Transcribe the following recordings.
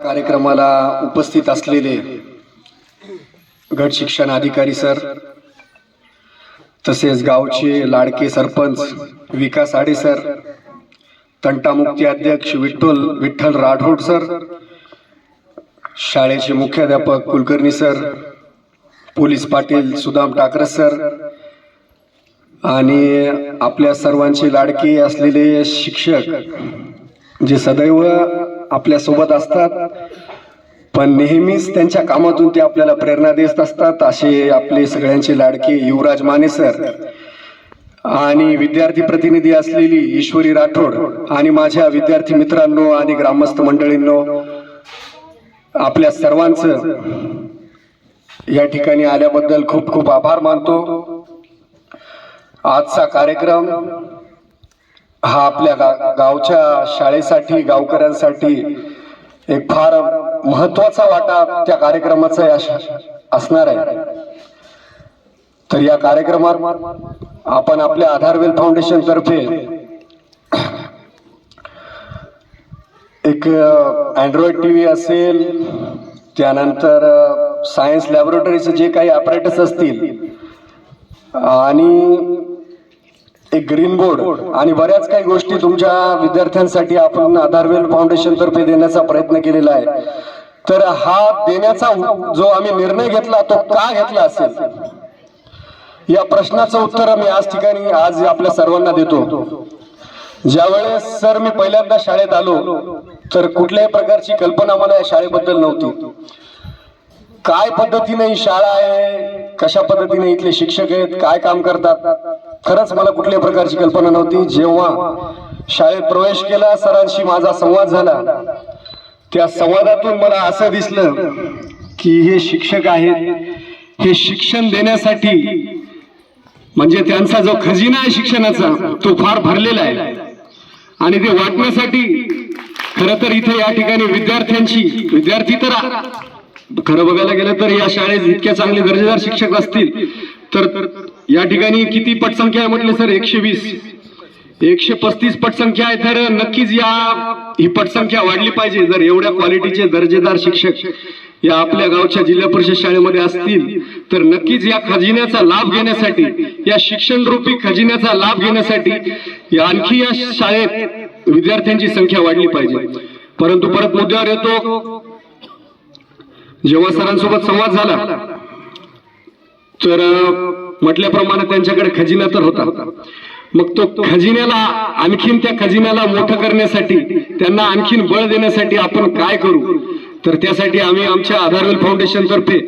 कार्यक्रमाला उपस्थित असलेले गट शिक्षण अधिकारी सर तसेच गावचे लाडके सरपंच विकास आडे सर तंटामुक्ती अध्यक्ष विठ्ठल विठ्ठल राठोड सर शाळेचे मुख्याध्यापक Kulkarni sir police Patil Sudam Takras sir आणि आपल्या सर्वांचे लाडके असलेले शिक्षक जे सदैव आपल्यासोबत असतात. पण नेहमीच त्यांच्या कामातून ते आपल्याला प्रेरणा देत असतात. असे आपले सगळ्यांचे लाडके युवराज माने सर आणि विद्यार्थी प्रतिनिधी असलेली ईश्वरी राठोड आणि माझ्या विद्यार्थी मित्रांनो आणि ग्रामस्थ मंडळींनो आपल्या सर्वांचं या ठिकाणी आल्याबद्दल खूप खूप आभार मानतो. आजचा कार्यक्रम हा आपल्या गा गावच्या शाळेसाठी गावकऱ्यांसाठी एक फार महत्त्वाचा वाटा त्या कार्यक्रमाचा या असणार आहे. तर या कार्यक्रमात आपण आपल्या आधारवेल फाउंडेशन तर्फे एक अँड्रॉइड टी व्ही असेल त्यानंतर सायन्स लॅबोरेटरीचे जे काही ऑपरेटर्स असतील आणि एक ग्रीन बोर्ड आणि बऱ्याच काही गोष्टी तुमच्या विद्यार्थ्यांसाठी आपण आधारवेल फाउंडेशन तर्फे देण्याचा प्रयत्न केलेला आहे. तर हा देण्याचा जो आम्ही निर्णय घेतला तो का घेतला असेल? या प्रश्नाचं उत्तर आम्ही आज ठिकाणी आज आपल्या सर्वांना देतो. ज्यावेळेस सर मी पहिल्यांदा शाळेत आलो तर कुठल्याही प्रकारची कल्पना मला या शाळेबद्दल नव्हती. काय पद्धतीने ही शाळा आहे? कशा पद्धतीने इथले शिक्षक आहेत? काय काम करतात? खरंच मला कुठल्याही प्रकारची कल्पना नव्हती. जेव्हा शाळेत प्रवेश केला सरांशी माझा संवाद झाला. त्या संवादातून मला असं दिसलं की हे शिक्षक आहेत. हे शिक्षण देण्यासाठी म्हणजे त्यांचा जो खजिना आहे शिक्षणाचा तो फार भरलेला आहे. आणि ते वाटण्यासाठी खरं तर इथे या ठिकाणी विद्यार्थ्यांची विद्यार्थी तर खरं बघायला गेलं तर या शाळेत इतक्या चांगले दर्जेदार शिक्षक असतील तर या ठिकाणी किती पटसंख्या आहे म्हटलं सर? एकशे वीस एकशे पस्तीस पटसंख्या आहे. तर नक्कीच या ही पटसंख्या वाढली पाहिजे. जर एवढ्या क्वालिटीचे दर्जेदार शिक्षक या आपल्या गावच्या जिल्हा परिषद शाळेमध्ये असतील तर नक्कीच या खजिन्याचा लाभ घेण्यासाठी या शिक्षण रूपी खजिन्याचा लाभ घेण्यासाठी या आणखी या शाळेत विद्यार्थ्यांची संख्या वाढली पाहिजे. परंतु परत मुद्द्यावर येतो. जेव्हा सरांसोबत संवाद झाला तर म्हटल्याप्रमाणे त्यांच्याकडे खजिना तर होता. मग तो खजिन्याला आणखीन त्या खजिन्याला मोठं करण्यासाठी त्यांना आणखीन बळ देण्यासाठी आपण काय करू? तर त्यासाठी आम्ही आमच्या आधारवेल फाउंडेशन तर्फे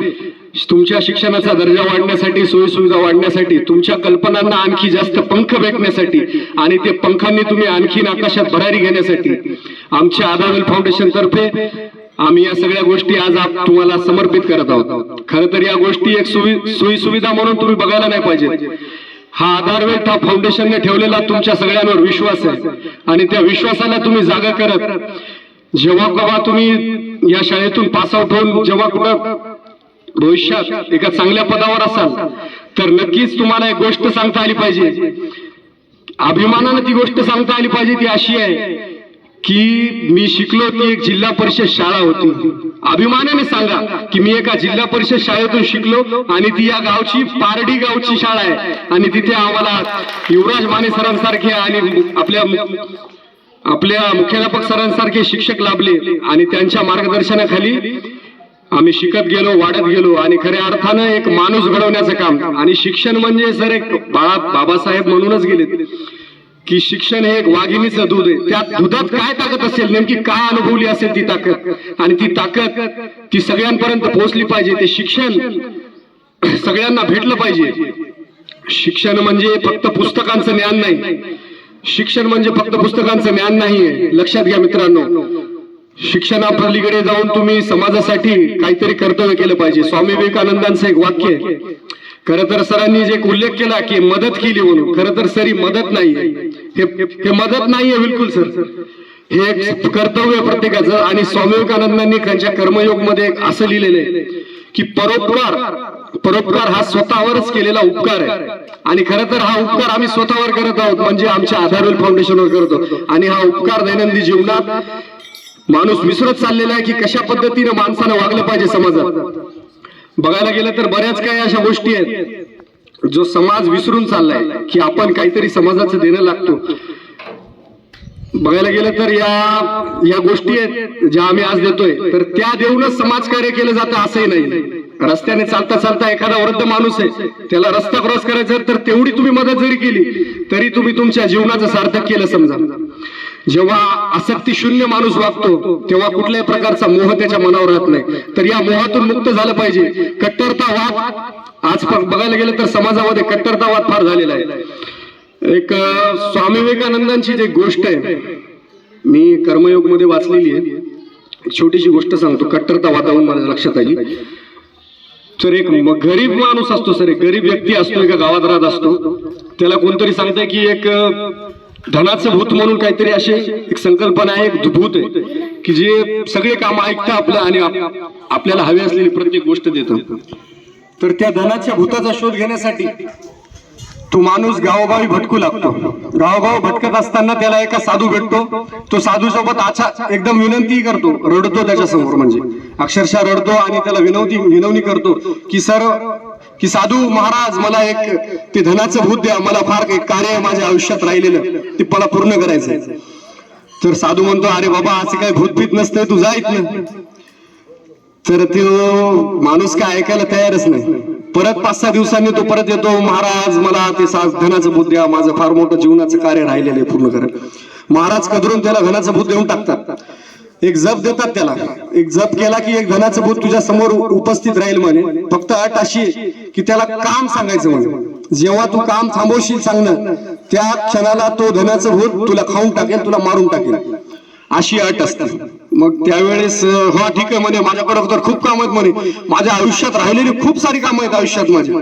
तुमच्या शिक्षणाचा दर्जा वाढण्यासाठी सोयीसुविधा वाढण्यासाठी तुमच्या कल्पनांना आणखी जास्त पंख भेटण्यासाठी आणि ते पंखांनी तुम्ही आणखीन आकाशात भरारी घेण्यासाठी आमच्या आधारवेल फाउंडेशन तर्फे आम्ही या सगळ्या गोष्टी आज आप- तुम्हाला समर्पित करत आहोत. खरं तर या गोष्टी एक सोयी सुविधा म्हणून तुम्ही बघायला नाही पाहिजे हा आधारवेल हा फाउंडेशनने ठेवलेला तुमच्या सगळ्यांवर विश्वास आहे. आणि त्या विश्वासाला तुम्ही जागा करत जेव्हा केव्हा तुम्ही या शाळेतून पास आउट होऊन जेव्हा कुठं भविष्यात एका चांगल्या पदावर असाल तर नक्कीच तुम्हाला एक गोष्ट सांगता आली पाहिजे. अभिमानानं ती गोष्ट सांगता आली पाहिजे ती अशी आहे की मी शिकलो ती एक जिल्हा परिषद शाळा होती. अभिमानाने सांगा की मी एका जिल्हा परिषद शाळेतून शिकलो आणि ती या गावची पारडी गावची शाळा आहे. आणि तिथे आम्हाला युवराज माने सरांसारखे आणि आपल्या आपल्या मुख्याध्यापक सरांसारखे शिक्षक लाभले आणि त्यांच्या मार्गदर्शनाखाली आम्ही शिकत गेलो वाढत गेलो आणि खऱ्या अर्थानं एक माणूस घडवण्याचं काम. आणि शिक्षण म्हणजे सर एक बाळा बाबासाहेब म्हणूनच गेले की शिक्षण हे एक वाघिणीचं दूध आहे. त्या दुधात काय ताकद असेल? नेमकी काय अनुभवली असेल ती ताकद? आणि ती ताकद ती सगळ्यांपर्यंत पोहोचली पाहिजे. ते शिक्षण सगळ्यांना भेटलं पाहिजे. शिक्षण म्हणजे फक्त पुस्तकांचं ज्ञान नाही. शिक्षण म्हणजे फक्त पुस्तकांचं ज्ञान नाहीये लक्षात घ्या मित्रांनो. शिक्षणापलीकडे जाऊन तुम्ही समाजासाठी काहीतरी कर्तव्य केलं पाहिजे. स्वामी विवेकानंदांचं एक वाक्य आहे. खर तर सरांनी जे एक उल्लेख केला की मदत केली म्हणून. खर तर सरी मदत नाहीये हे मदत नाहीये बिलकुल सर. हे एक कर्तव्य प्रत्येकाचं. आणि स्वामी विवेकानंदांनी त्यांच्या कर्मयोगमध्ये एक असं लिहिलेलं आहे की परोपकार परोपकार हा स्वतःवरच केलेला उपकार आहे. आणि खरं तर हा उपकार आम्ही स्वतःवर करत आहोत म्हणजे आमच्या आधारवेल फाउंडेशनवर करतो आणि हा उपकार दैनंदिन जीवनात माणूस विसरत चाललेला आहे की कशा पद्धतीने माणसानं वागलं पाहिजे समाजात. बघायला गेलं तर बऱ्याच काही अशा गोष्टी आहेत. जो समाज विसरून चाललाय की आपण काहीतरी समाजाचं देणं लागतो. बघायला गेलं तर या या गोष्टी आहेत ज्या आम्ही आज देतोय. तर त्या देऊनच समाजकार्य केलं जातं असंही नाही. रस्त्याने चालता चालता एखादा वृद्ध माणूस आहे त्याला रस्ता क्रॉस करायचा आहे, तर तेवढी तुम्ही मदत जरी केली तरी तुम्ही तुमच्या जीवनाचं सार्थक केलं समजा. जेव्हा आसक्ती शून्य माणूस वागतो तेव्हा कुठल्याही प्रकारचा मोह त्याच्या मनावर राहत नाही. तर या मोहातून मुक्त झालं पाहिजे. कट्टरतावाद आज बघायला गेलं तर समाजामध्ये कट्टरतावाद फार झालेला आहे. एक स्वामी विवेकानंदांची जी गोष्ट आहे मी कर्मयोगमध्ये वाचलेली आहे. छोटीशी गोष्ट सांगतो कट्टरतावादावरून माझ्या लक्षात आली. तर एक गरीब माणूस असतो सर एक गरीब व्यक्ती असतो एका गावात राहत असतो. त्याला कोणतरी सांगतंय की एक धनाचं भूत म्हणून काहीतरी अशी एक संकल्पना आहे एक भूत आहे की जे सगळे काम ऐकतं आपलं आणि आप- आपल्याला हवी असलेली प्रत्येक गोष्ट देतं तर त्या धनाच्या भूताचा शोध घेण्यासाठी तो माणूस गावोगावी भटकू लागतो. गावोगाव भटकत असताना त्याला एका साधू भेटतो. तो साधू सोबत आचा एकदम विनंती करतो. रडतो त्याच्यासमोर म्हणजे. अक्षरशः रडतो आणि त्याला विनवती विनवणी करतो की सर की साधू महाराज मला एक ते धनाचं भूत द्या. मला फार काही कार्य माझ्या आयुष्यात राहिलेलं. ते मला पूर्ण करायचंय तर साधू म्हणतो अरे बाबा असं काही भूतभीत नसतंय तू जायत तर तो माणूस काय ऐकायला तयारच नाही. परत पाच सहा दिवसांनी तो परत येतो महाराज मला ते सा- धनाचं भूत द्या. माझं फार मोठं जीवनाचं कार्य राहिलेलं आहे पूर्ण करायला महाराज कदरून त्याला धनाचं भूत देऊन टाकतात. एक जप देतात त्याला. एक जप केला की एक धनाचं भूत तुझ्या समोर उपस्थित राहील म्हणे. फक्त अट अशी आहे की त्याला काम सांगायचं म्हणे. जेव्हा तू काम थांबवशील सांगणं त्या क्षणाला तो धनाचं भूत तुला खाऊन टाकेल तुला मारून टाकेल. अशी अट असते. मग त्यावेळेस हा ठीक आहे म्हणे माझ्याकडे तर खूप काम आहेत म्हणे. माझ्या आयुष्यात राहिलेली खूप सारी कामं आहेत आयुष्यात माझी.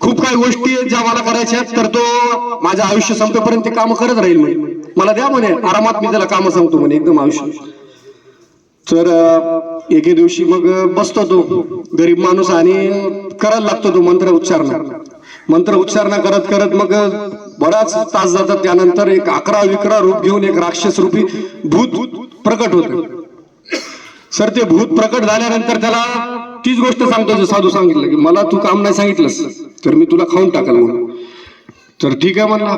खूप काही गोष्टी आहेत ज्या मला करायच्या आहेत तर तो माझं आयुष्य संपेपर्यंत ते कामं करत राहील म्हणे. मला द्या म्हणे आरामात मी त्याला कामं सांगतो म्हणे एकदम आयुष्य. तर एके दिवशी मग बसतो तो गरीब माणूस आणि करायला लागतो तो मंत्र उच्चारणा. मंत्र उच्चारणा करत करत मग बराच तास जातात. त्यानंतर एक अकरा विकरा रूप घेऊन एक राक्षस रूपी भूत प्रकट होत. सर ते भूत प्रकट झाल्यानंतर त्याला तीच गोष्ट सांगतो साधू सांगितलं की मला तू काम नाही सांगितलंस तर मी तुला खाऊन टाकल म्हणून. तर ठीक आहे म्हणला.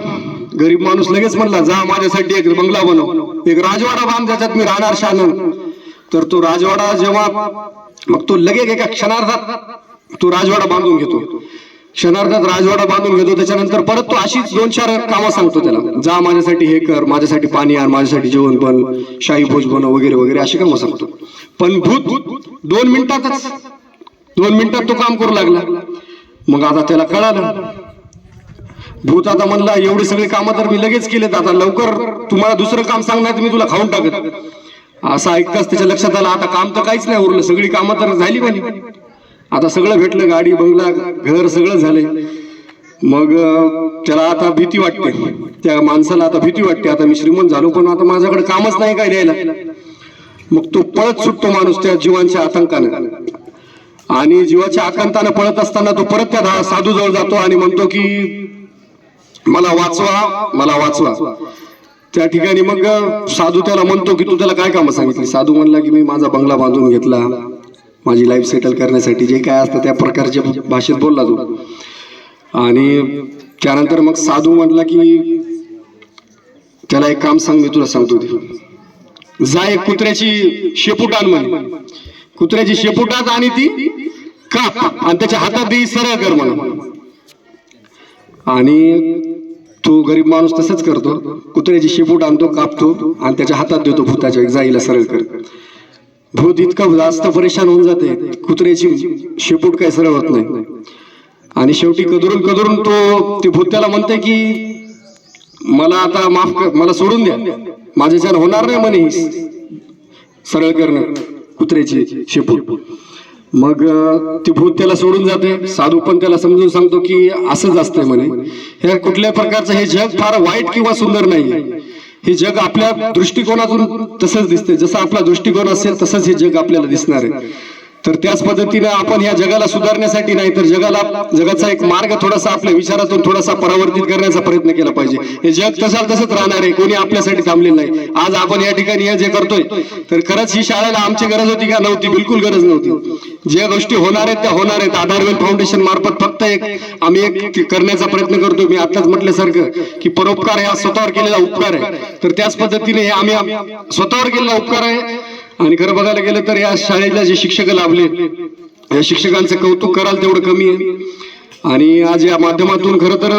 गरीब माणूस लगेच म्हणला जा माझ्यासाठी एक बंगला बनव. एक राजवाडा बांध ज्याच्यात मी राहणार शान तर तो राजवाडा जेव्हा मग तो लगेच एका क्षणार्धात तो राजवाडा बांधून घेतो. क्षणार्धात राजवाडा बांधून घेतो त्याच्यानंतर परत तो अशीच दोन चार कामं सांगतो त्याला. जा माझ्यासाठी हे कर माझ्यासाठी पाणी आण माझ्यासाठी जेवण बन शाही भोज बनव वगैरे वगैरे अशी कामं सांगतो. पण भूत दोन मिनिटातच दोन मिनिटात तो काम करू लागला. मग आता त्याला कळालं. भूत आता म्हणला एवढी सगळी कामं तर मी लगेच केलेत आता लवकर तुम्हाला दुसरं काम सांगणार मी तुला खाऊन टाकत. असं ऐकताच त्याच्या लक्षात आलं आता काम तर काहीच नाही उरलं सगळी कामं तर झाली म्हणे. आता सगळं भेटलं गाडी बंगला घर सगळं झालंय. मग त्याला आता भीती वाटते. त्या माणसाला आता भीती वाटते आता मी श्रीमंत झालो पण आता माझ्याकडे कामच नाही काय द्यायला. मग तो पळत सुटतो माणूस त्या जीवांच्या आतंकानं. आणि जीवाच्या आकांतानं पळत असताना तो परत त्या धा- साधू जवळ जातो आणि म्हणतो की मला वाचवा मला वाचवा. त्या ठिकाणी मग साधू त्याला म्हणतो की तू त्याला काय कामं सांगितली? साधू म्हणला की मी माझा बंगला बांधून घेतला. माझी लाईफ सेटल करण्यासाठी जे काय असतं त्या प्रकारच्या भाषेत बोलला तो. आणि त्यानंतर मग साधू म्हणला की त्याला एक काम सांग मी तुला सांगतो ते. जा एक कुत्र्याची शेपूट आण म्हणे. कुत्र्याची शेपुटात आणि ती काप आणि त्याच्या हातात देई सरळ कर म्हण. आणि तो गरीब माणूस तसंच करतो. कुत्र्याची शेपूट आणतो कापतो आणि त्याच्या हातात देतो भूताच्या जाईला सरळ कर. भूत इतकं जास्त परेशान होऊन जाते कुत्र्याची शेपूट काय सरळ होत नाही. आणि शेवटी कदरून कदरून तो ते भूत त्याला म्हणते की मला आता माफ कर मला सोडून द्या. माझ्याच्यानं होणार नाही म्हणे सरळ करणं कुत्र्याची शेपूट. मग ती भूत त्याला सोडून जाते. साधू पण त्याला समजून सांगतो की असंच असतंय म्हणे. हे कुठल्या प्रकारचं हे जग फार वाईट किंवा सुंदर नाही. हे जग आपल्या दृष्टिकोनातून तसंच दिसते जसं आपला दृष्टिकोन असेल तसंच हे जग आपल्याला दिसणार आहे. तर त्याच पद्धतीने आपण या जगाला सुधारण्यासाठी नाही तर जगाला जगाचा एक मार्ग थोडासा आपल्या विचारातून थोडासा परावर्तित करण्याचा प्रयत्न केला पाहिजे. हे जग तसं तसंच राहणार आहे. कोणी आपल्यासाठी थांबलेलं नाही. आज आपण या ठिकाणी हे जे करतोय तर खरंच ही शाळेला आमची गरज होती का? नव्हती. बिलकुल गरज नव्हती. ज्या गोष्टी होणार आहेत त्या होणार आहेत. आधारवेल फाउंडेशन मार्फत फक्त एक आम्ही एक करण्याचा प्रयत्न करतो मी आताच म्हटल्यासारखं की परोपकार हा स्वतःवर केलेला उपकार आहे. तर त्याच पद्धतीने हे आम्ही स्वतःवर केलेला उपकार आहे. आणि खरं बघायला गेलं तर या शाळेला जे शिक्षक लाभले या शिक्षकांचं कौतुक कराल तेवढं कमी आहे. आणि आज या माध्यमातून खरं तर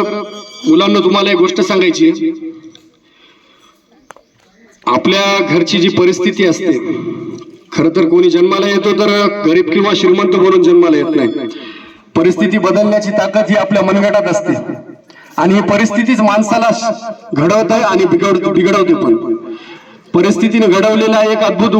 मुलांना तुम्हाला एक गोष्ट सांगायची आहे. आपल्या घरची जी परिस्थिती असते खरं तर कोणी जन्माला येतो तर गरीब किंवा श्रीमंत म्हणून जन्माला येत नाही. परिस्थिती बदलण्याची ताकद ही आपल्या मनगटात असते. आणि ही परिस्थितीच माणसाला घडवत आहे आणि बिघड बिघडवते पण. परिस्थितीने घडवलेला एक अद्भुत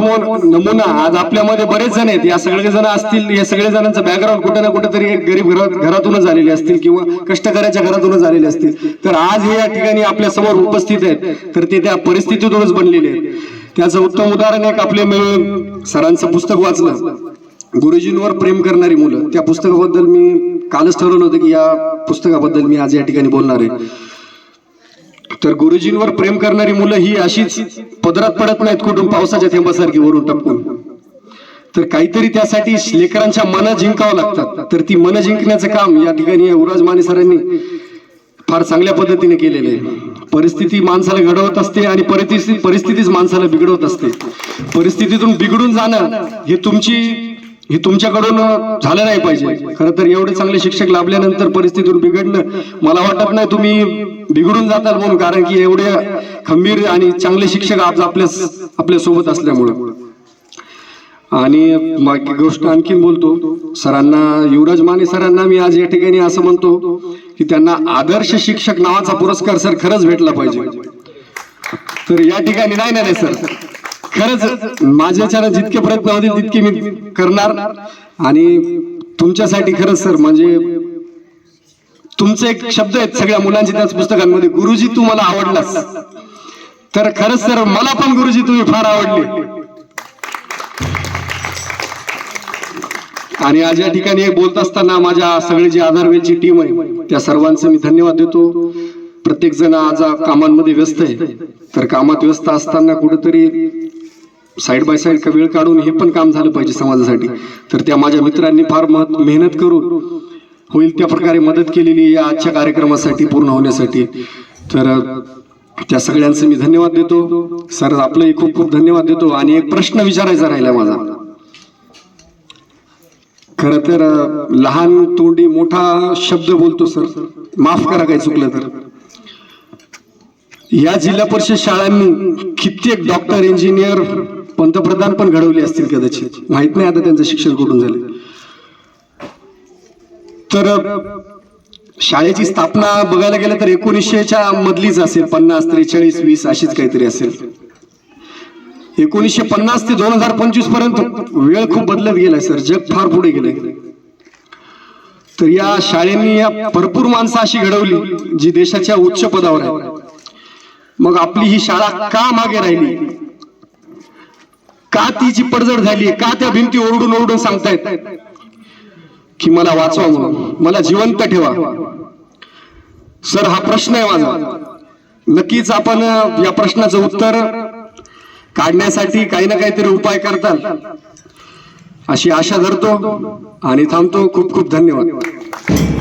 नमुना आज आपल्यामध्ये बरेच जण आहेत. या सगळे जण असतील या सगळे जणांचं बॅकग्राऊंड कुठे ना कुठेतरी गरीब घरात घरातूनच आलेले असतील किंवा कष्टकऱ्याच्या घरातूनच आलेले असतील. तर आज हे या ठिकाणी आपल्यासमोर उपस्थित आहेत. तर ते त्या परिस्थितीतूनच बनलेले आहेत. त्याचं उत्तम उदाहरण एक आपले मिळून सरांचं पुस्तक वाचलं. गुरुजींवर प्रेम करणारी मुलं. त्या पुस्तकाबद्दल मी कालच ठरवलं होतं की या पुस्तकाबद्दल मी आज या ठिकाणी बोलणार आहे. तर गुरुजींवर प्रेम करणारी मुलं ही अशीच पदरात पडत नाहीत कुठून पावसाच्या थेंबासारखी वरून टपकून. तर काहीतरी त्यासाठी लेकरांच्या मन जिंकावं लागतात. तर ती मन जिंकण्याचं काम या ठिकाणी उराज माने सरांनी फार चांगल्या पद्धतीने केलेलं आहे. परिस्थिती माणसाला घडवत असते आणि परिस्थिती परिस्थितीच माणसाला बिघडवत असते. परिस्थितीतून बिघडून जाणं हे तुमची हे तुमच्याकडून झालं नाही पाहिजे. खरं तर एवढे चांगले शिक्षक लाभल्यानंतर परिस्थितीतून बिघडणं मला वाटत नाही तुम्ही बिघडून जाताल म्हणून कारण की एवढे खंबीर आणि चांगले शिक्षक आज आपल्या आपल्यासोबत असल्यामुळं. आणि बाकी गोष्ट आणखीन बोलतो सरांना युवराज माने सरांना मी आज या ठिकाणी असं म्हणतो की त्यांना आदर्श शिक्षक नावाचा पुरस्कार सर खरंच भेटला पाहिजे. तर या ठिकाणी नाही नाही सर. खरंच माझ्याच्यानं जितके प्रयत्न होतील तितके मी करणार. आणि तुमच्यासाठी खरंच सर म्हणजे तुमचे एक शब्द आहेत सगळ्या मुलांचे त्याच पुस्तकांमध्ये गुरुजी तू मला आवडलास. तर खरंच सर मला पण गुरुजी तुम्ही फार आवडले. आणि आज या ठिकाणी बोलत असताना माझ्या सगळे जी आधारवेलची टीम आहे त्या सर्वांचं मी धन्यवाद देतो. प्रत्येक जण आज कामांमध्ये व्यस्त आहे. तर कामात व्यस्त असताना कुठेतरी साईड बाय साईड का वेळ काढून हे पण काम झालं पाहिजे समाजासाठी. तर त्या माझ्या मित्रांनी फार मेहनत करून होईल त्या प्रकारे मदत केलेली या आजच्या कार्यक्रमासाठी पूर्ण होण्यासाठी. तर त्या सगळ्यांचं मी धन्यवाद देतो. सर आपलंही खूप खूप धन्यवाद देतो. आणि एक प्रश्न विचारायचा राहिला माझा. खर तर लहान तोंडी मोठा शब्द बोलतो सर. माफ करा काही चुकलं तर. या जिल्हा परिषद शाळांनी कित्येक डॉक्टर इंजिनियर पंतप्रधान पण घडवले असतील कदाचित. माहीत नाही आता त्यांचं शिक्षण कुठून झाले. तर शाळेची स्थापना बघायला गेलं तर एकोणीसशेच्या मधलीच असेल पन्नास त्रेचाळीस वीस अशीच काहीतरी असेल. एकोणीसशे पन्नास ते दोन हजार पंचवीसपर्यंत वेळ खूप बदलत गेलाय सर. जग फार पुढे गेलंय. तर या शाळेनी या भरपूर माणसं अशी घडवली जी देशाच्या उच्च पदावर आहे मग आपली ही शाळा का मागे राहिली? का तिची पडझड झाली का त्या भिंती ओरडून ओरडून सांगतायत? की मला वाचवा म्हणून. मला जिवंत ठेवा. सर हा प्रश्न आहे माझा. नक्कीच आपण या प्रश्नाचं उत्तर काढण्यासाठी काही ना काहीतरी उपाय करताल अशी आशा धरतो आणि थांबतो. खूप खूप धन्यवाद.